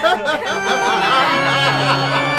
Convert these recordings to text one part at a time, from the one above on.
哈哈哈哈哈哈哈哈哈哈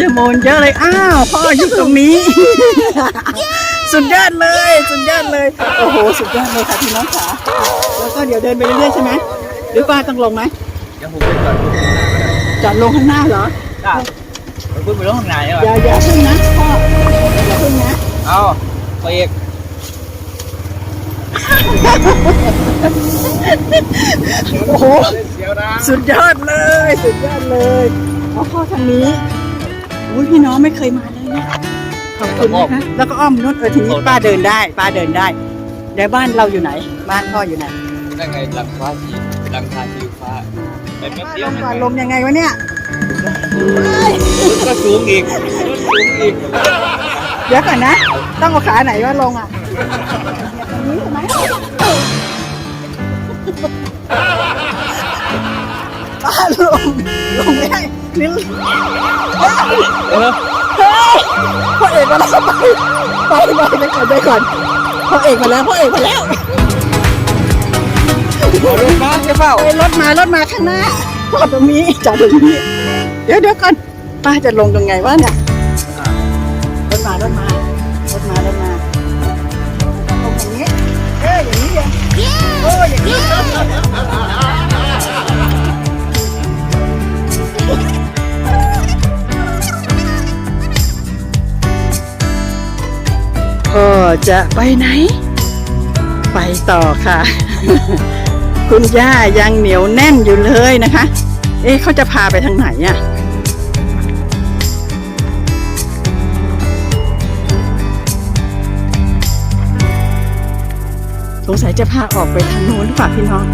จอโมนเยอะเลยอ้าวพ่ออยู่ตรงนี้ สุดยอดเลยสุดยอดเลยโอ้โหสุดยอดเลยค่ะพี่น้องค่ะแล้วก็เดี๋ยวเดินไปเรื่อยๆใช่ไหมหรือป้าต้องลงไหมเดี๋ยวผมไปก่อนจอดลงข้างหน้าเหรอจ้าผมไปลงข้างในออย่าอย่าพึ่งนะพ่ออย่าพึ่งนะเอาไปอีกโอ้โหสุดยอดเลย สุดยอดเลยเอาพ่อทางนี้ อุ้ยพี่น้องไม่เคยมาเลยนะขอบคุณนะคะแล้วก็อ้อมนู้นเออทีนี้ป้าเดินได้ ป้าเดินได้เดี๋ยวบ้านเราอยู่ไหน บ้านพ่ออยู่ไหนนั่นไงหลังฟ้าสีหลังคาสีฟ้าไปแป๊บเดีลยวงก่อนลงยังไงวะเนี่ยก็สูงอีกสูงอีกเดี๋ยวก่อนนะ ต้องเอาขาไหนว่าลงอะตรงนี้ใช่ไหมป้าลงลงไม่ได้ ลิ้นเออพ่อเอกมาแล้วไปไปไปก่อนไปก่อนพ่อเอกมาแล้วพ่อเอกมาแล้วเอารถมาใช่เปล่า ไปรถมารถมาข้างหน้าจอดตรงนี้จอดตรงนี้ เดี๋ยวเดี๋ยวก่อนป้าจะลงตรงไงวะเนี่ยรถมารถมารถมารถมาลงอย่างนี้เอออย่างนี้เลยโอ้อย่างนี้ ก็จะไปไหน ไปต่อค่ะ คุณย่ายังเหนียวแน่นอยู่เลยนะคะ เอ๊ะเขาจะพาไปทางไหนอะสงสัยจะพาออกไปทางนู้นหรือเปล่าพี่น้อง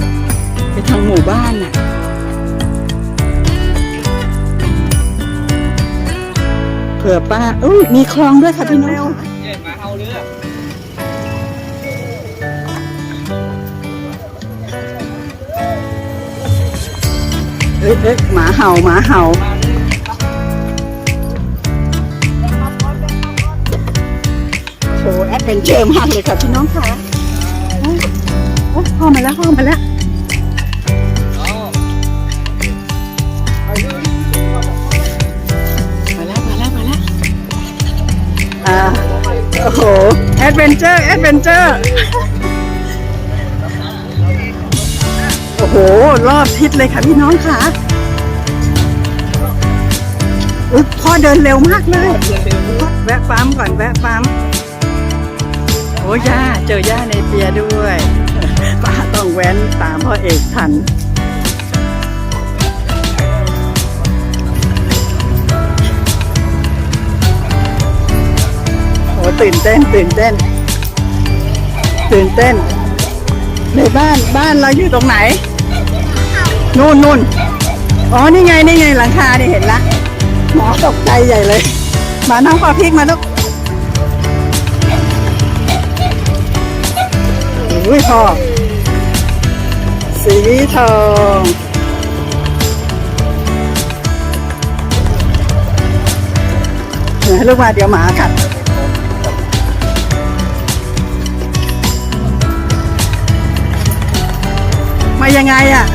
ไปทางหมู่บ้านน่ะเผื่อป้าอุ้ยมีคลองด้วยค่ะพี่น้อง อ้ยเอ้ยหมาเห่าหมาเห่าโอ้แอดเป็นเจอร์มากเลยค่ะพี่น้องค่ะโอ้อ้พ่อมาแล้วพ่อมาแล้วเอามาแล้วมาแล้วมาแล้วอ่าโอ้โหแอดเวนเจอร์แอดเวนเจอร์ รอบทิศเลยค่ะพี่น้องค่ะอุ๊ยพ่อเดินเร็วมากเลย แวะปั๊มก่อนแวะปั๊มโอ้ย่าเจอย่าในเปียด้วยป้าต้องแว้นตามพ่อเอกทันโอ้ตื่นเต้นตื่นเต้น ตื่นเต้น ในบ้านบ้านเราอยู่ตรงไหน นู่นนู่นอ๋อ นี่ไง นี่ไง หลังคาเนี่ยเห็นละ หมอตกใจใหญ่เลย มาน้องขอพริกมาลูกอุ้ยพอสีทองเดี๋ยวให้ลูกมาเดี๋ยวหมากัดไม่มายังไงอะ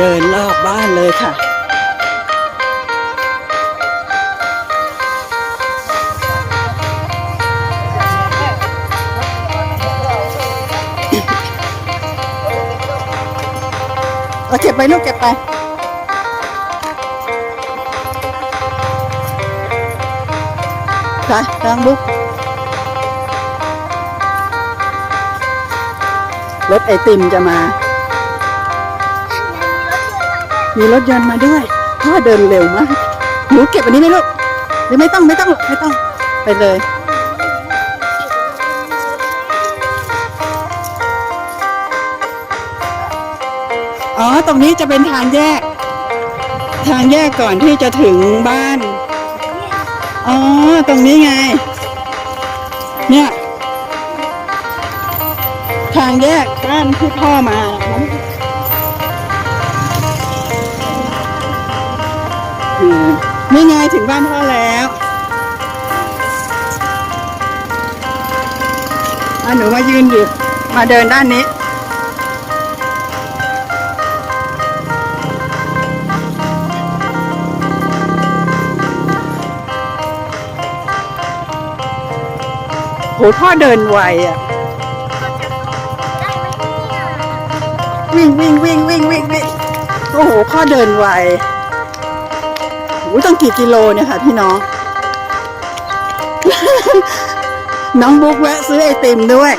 เดินรอบบ้านเลยค่ะ เอาเก็บไปลูกเก็บไปค่ะทางบุ๊กรถไอติมจะมา มีรถยนต์มาด้วยพ่อเดินเร็วมากหนูเก็บอันนี้ไหมลูกหรือไม่ต้องไม่ต้องหรอกไม่ต้องไปเลย อ๋อ ตรงนี้จะเป็นทางแยก ทางแยกก่อนที่จะถึงบ้าน อ๋อ ตรงนี้ไง เนี่ย ทางแยกบ้านที่พ่อมานะ นี่ไงถึงบ้านพ่อแล้วอะหนูมายืนอยู่ มาเดินด้านนี้ โหพ่อเดินไวอะ วิ่งวิ่งวิ่งวิ่งวิ่งวิ่งโอ้โหพ่อเดินไว โอ้ต้องกี่กิโลเนี่ยค่ะพี่น้อง น้องบุ๊กแวะซื้อไอติมด้วย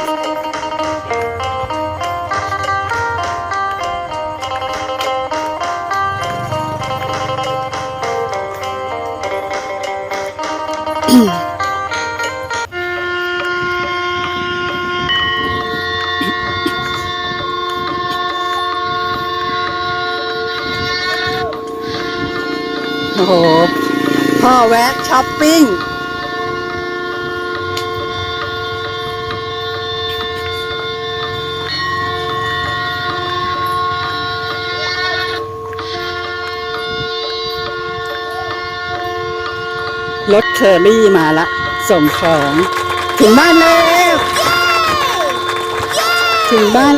โอ้โห พ่อแวะช้อปปิ้ง รถเคอรี่มาละ ส่งของ ถึงบ้านแล้ว ถึงบ้าน